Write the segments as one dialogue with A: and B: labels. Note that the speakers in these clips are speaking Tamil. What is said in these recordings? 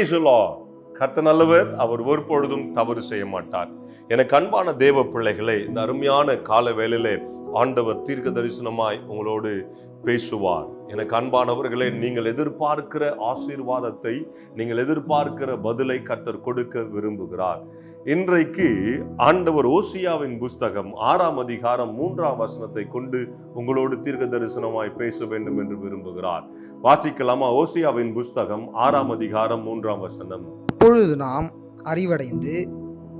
A: பிரைஸ் கர்த்த நல்லவர் அவர் ஒருபொழுதும் தவறு செய்ய மாட்டார். எனக்கு அன்பான தேவ பிள்ளைகளை இந்த அருமையான கால வேலையிலே ஆண்டவர் தீர்க்க தரிசனமாய் உங்களோடு பேசுவார். எனக்கு அன்பானவர்களே நீங்கள் எதிர்பார்க்கிற ஆசீர்வாதத்தை நீங்கள் எதிர்பார்க்கிற பதிலை கர்த்தர் கொடுக்க விரும்புகிறார். இன்றைக்கு ஆண்டவர் ஓசியாவின் புஸ்தகம் ஆறாம் அதிகாரம் மூன்றாம் வசனத்தை கொண்டு உங்களோடு தீர்க்க தரிசனமாய் பேச வேண்டும் என்று விரும்புகிறார். வாசிக்கலாமா? ஓசியாவின் புஸ்தகம் ஆறாம் அதிகாரம் மூன்றாம் வசனம்.
B: அப்பொழுது நாம் அறிவடைந்து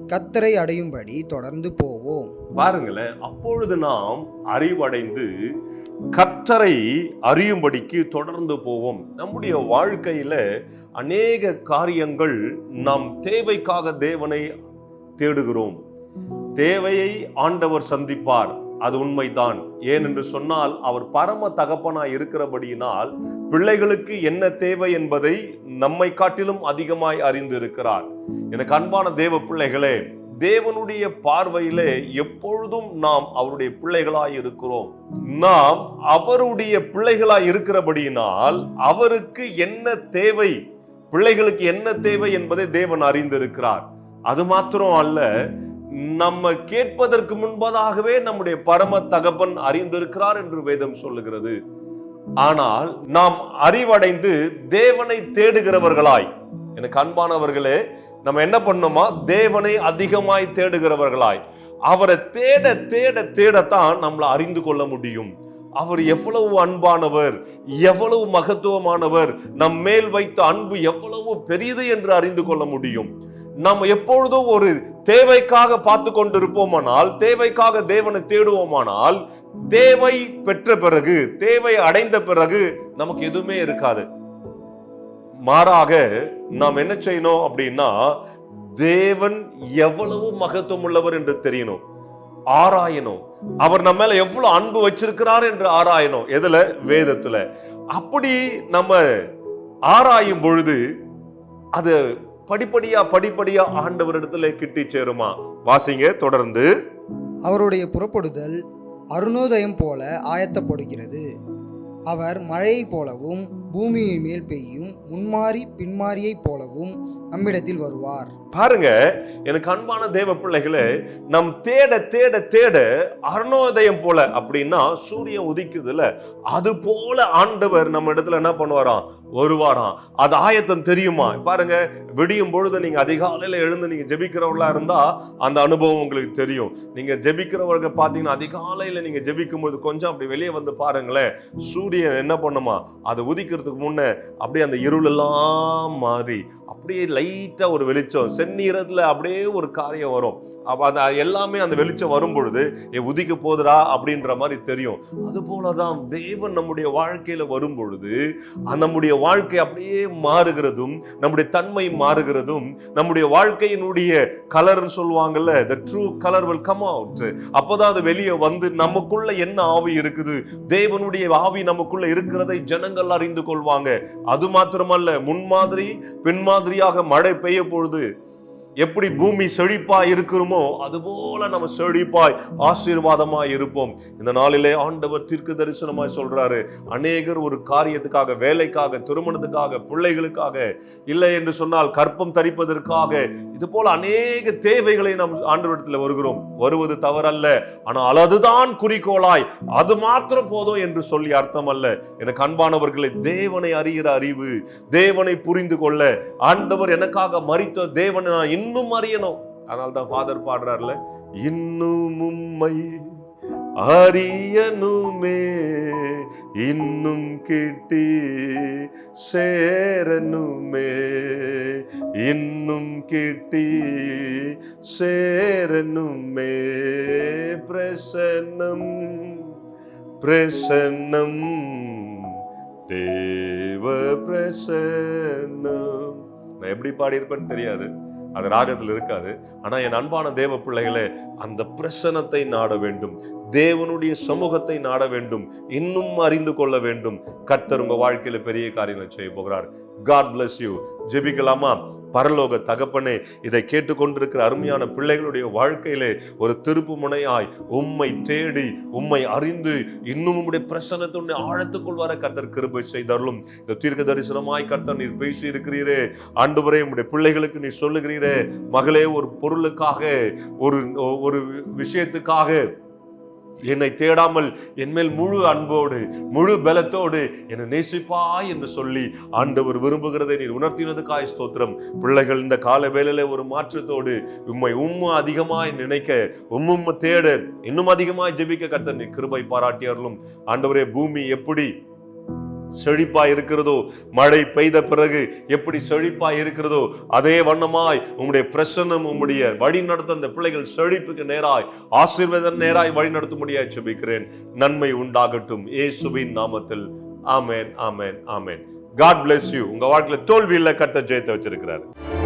B: கத்தரை அடையும்படி தொடர்ந்து போவோம்.
A: பாருங்களேன் அப்பொழுது நாம் அறிவடைந்து கத்தரை அறியும்படிக்கு தொடர்ந்து போவோம். நம்முடைய வாழ்க்கையில அநேக காரியங்கள் நாம் தேவைக்காக தேவனை தேடுகிறோம். தேவையை ஆண்டவர் சந்திப்பார். அது உண்மைதான். ஏனென்று சொன்னால் அவர் பரம தகப்பனாய் இருக்கிறபடியினால் பிள்ளைகளுக்கு என்ன தேவை என்பதை நம்மை காட்டிலும் அதிகமாய் அறிந்து இருக்கிறார் எனக்கு அன்பான தேவ பிள்ளைகளே தேவனுடைய பார்வையிலே எப்பொழுதும் நாம் அவருடைய பிள்ளைகளாய் இருக்கிறோம். நாம் அவருடைய பிள்ளைகளாய் இருக்கிறபடியினால் அவருக்கு என்ன தேவை பிள்ளைகளுக்கு என்ன தேவை என்பதை தேவன் அறிந்திருக்கிறார். அது மாத்திரம் அல்ல நம்ம கேட்பதற்கு முன்பதாகவே நம்முடைய பரம தகப்பன் அறிந்திருக்கிறார் என்று வேதம் சொல்லுகிறது. ஆனால் நாம் அறிவடைந்து தேவனை தேடுகிறவர்களாய் எனக்கு அன்பானவர்களே நம்ம என்ன பண்ணோமா? தேவனை அதிகமாய் தேடுகிறவர்களாய். அவரை தேட தேட தேடத்தான் நம்மளை அறிந்து கொள்ள முடியும். அவர் எவ்வளவு அன்பானவர் எவ்வளவு மகத்துவமானவர் நம் மேல் வைத்த அன்பு எவ்வளவு பெரியது என்று அறிந்து கொள்ள முடியும். நாம் எப்பொழுதும் ஒரு தேவைக்காக பார்த்து கொண்டிருப்போமானால் தேவைக்காக தேவனை தேடுவோமானால் தேவை பெற்ற பிறகு தேவை அடைந்த பிறகு நமக்கு எதுவுமே இருக்காது. மாறாக நாம் என்ன செய்யணும் அப்படின்னா தேவன் எவ்வளவு மகத்துவம் உள்ளவர் என்று தெரியணும். ஆராயணும். அவர் நம்ம மேல எவ்வளவு அன்பு வச்சிருக்கிறார் என்று ஆராயணும். எதுல? வேதத்துல. அப்படி நம்ம ஆராயும் பொழுது அது படிப்படியா படிப்படியா ஆண்டவரிடத்துல கிட்டி சேருமா? வாசிங்க தொடர்ந்து.
B: அவருடைய புறப்படுதல் அருணோதயம் போல ஆயத்தப்படுகிறது. அவர் மழையை போலவும் பூமியின் மேல் பெய்யும் முன்மாறி பின்மாறியைப் போலவும் நம்மிடத்தில் வருவார்.
A: பாருங்க எனக்கு அன்பான தேவ பிள்ளைகளே நம் தேட தேட தேட அருணோதயம் போல அப்படின்னா சூரியன் உதிக்குதுல அது போல ஆண்டவர் நம்ம இடத்துல என்ன பண்ணுவாராம்? வருவாராம் அது ஆயத்தம் தெரியுமா? பாருங்க விடியும் பொழுது நீங்க அதிகாலையில எழுந்து நீங்க ஜெபிக்கிறவர்களா இருந்தா அந்த அனுபவம் உங்களுக்கு தெரியும். நீங்க ஜெபிக்கிறவர்கள் பாத்தீங்கன்னா அதிகாலையில நீங்க ஜெபிக்கும் பொழுது கொஞ்சம் அப்படி வெளியே வந்து பாருங்களேன் சூரியன் என்ன பண்ணுமா? அதை உதிக்கிறதுக்கு முன்ன அப்படியே அந்த இருள் எல்லாம் மாறி அப்படியே லைட்டா ஒரு வெளிச்சம் செந்நீரத்துல அப்படியே ஒரு காரியம் வரும். அப்ப அந்த எல்லாமே அந்த வெளிச்சம் வரும் பொழுது ஏ உதிக்க போதுடா அப்படின்ற மாதிரி தெரியும். அது போலதான் தேவன் நம்முடைய வாழ்க்கையில வரும் பொழுது நம்முடைய வாழ்க்கை அப்படியே மாறுகிறதும் நம்முடைய தன்மை மாறுகிறதும் நம்முடைய வாழ்க்கையினுடைய கலர்னு சொல்லுவாங்கல்ல the true colour will come out அப்போதான் அது வெளியே வந்து நமக்குள்ள என்ன ஆவி இருக்குது? தேவனுடைய ஆவி நமக்குள்ள இருக்கிறதை ஜனங்கள் அறிந்து கொள்வாங்க. அது மாத்திரமல்ல முன்மாதிரி பின்மாதிரியாக மழை பெய்ய பொழுது எப்படி பூமி செழிப்பாய் இருக்கிறோமோ அதுபோல நம்ம செழிப்பாய் ஆசீர்வாதமாய் இருப்போம். இந்த நாளிலே ஆண்டவர் தீர்க்க தரிசனமாய் சொல்றாரு அநேகர் ஒரு காரியத்துக்காக வேலைக்காக திருமணத்துக்காக பிள்ளைகளுக்காக இல்லை என்று சொன்னால் கற்பம் தரிப்பதற்காக இது போல அநேக தேவைகளை நாம் ஆண்டவரத்தில் வருகிறோம். வருவது தவறல்ல. ஆனால் அதுதான் குறிக்கோளாய். அது மாத்திரம் போதும் என்று சொல்லி அர்த்தம் அல்ல. எனக்கு அன்பானவர்களை தேவனை அறிகிற அறிவு தேவனை புரிந்து கொள்ள ஆண்டவர் எனக்காக மறித்த தேவனை நான் இன்னும் அறியணும். அதனால தான் ஃபாதர் பாடுறாருல இன்னும் உம்மை அறியனுமே இன்னும் கிட்டி சேரனுமே இன்னும் கிட்டி சேரனுமே பிரசன்னம் பிரசன்னம் தேவ பிரசன்னம். நான் எப்படி பாடியிருப்பேன்னு தெரியாது. அது ராகத்தில் இருக்காது. ஆனா என் அன்பான தேவ பிள்ளைகளே அந்த பிரசனத்தை நாட வேண்டும். தேவனுடைய சமூகத்தை நாட வேண்டும். இன்னும் அறிந்து கொள்ள வேண்டும். கர்த்தர் உங்க வாழ்க்கையில பெரிய காரியங்களை செய்ய போகிறார். காட் பிளஸ் யூ ஜெபிக்கலாமா? பரலோக தகப்பனே இதை கேட்டுக்கொண்டிருக்கிற அருமையான பிள்ளைகளுடைய வாழ்க்கையிலே ஒரு திருப்பு முனையாய் உம்மை தேடி உம்மை அறிந்து இன்னும் உம்முடைய பிரசன்னத்துடைய ஆழத்துக்குள் வர கர்த்தர் கிருபை செய்தாலும் இந்த தீர்க்க தரிசனமாய் கர்த்தர் நீர் பேசி இருக்கிறீரே. ஆண்டவரே உம்முடைய பிள்ளைகளுக்கு நீ சொல்லுகிறீரே. மகளே ஒரு பொருளுக்காக ஒரு ஒரு விஷயத்துக்காக என்னை தேடாமல் என்மேல் முழு அன்போடு முழு பலத்தோடு என்னை நேசிப்பாய் என்று சொல்லி ஆண்டவர் விரும்புகிறதை நீர் உணர்த்தினதுக்காய் ஸ்தோத்திரம். பிள்ளைகள் இந்த கால வேலையில ஒரு மாற்றத்தோடு உம்மை உம்ம அதிகமாய் நினைக்க உம்மும் தேட இன்னும் அதிகமாய் ஜெபிக்க கத்த நீ கிருபை பாராட்டியர்களும் ஆண்டவரே பூமி எப்படி செழிப்பா இருக்கிறதோ மழை பெய்த பிறகு எப்படி செழிப்பா இருக்கிறதோ அதே வண்ணமாய் உங்களுடைய பிரசன்னம் உங்களுடைய வழி நடத்த அந்த பிள்ளைகள் செழிப்புக்கு நேராய் ஆசீர்வாதம் நேராய் வழி நடத்தும்படியாய் ஜெபிக்கிறேன். நன்மை உண்டாகட்டும். ஏசுவின் நாமத்தில். ஆமேன் ஆமேன் ஆமேன். காட் பிளஸ் யூ உங்க வாழ்க்கையில தோல்வியில் கட்ட ஜெயத்தை வச்சிருக்கிறார்.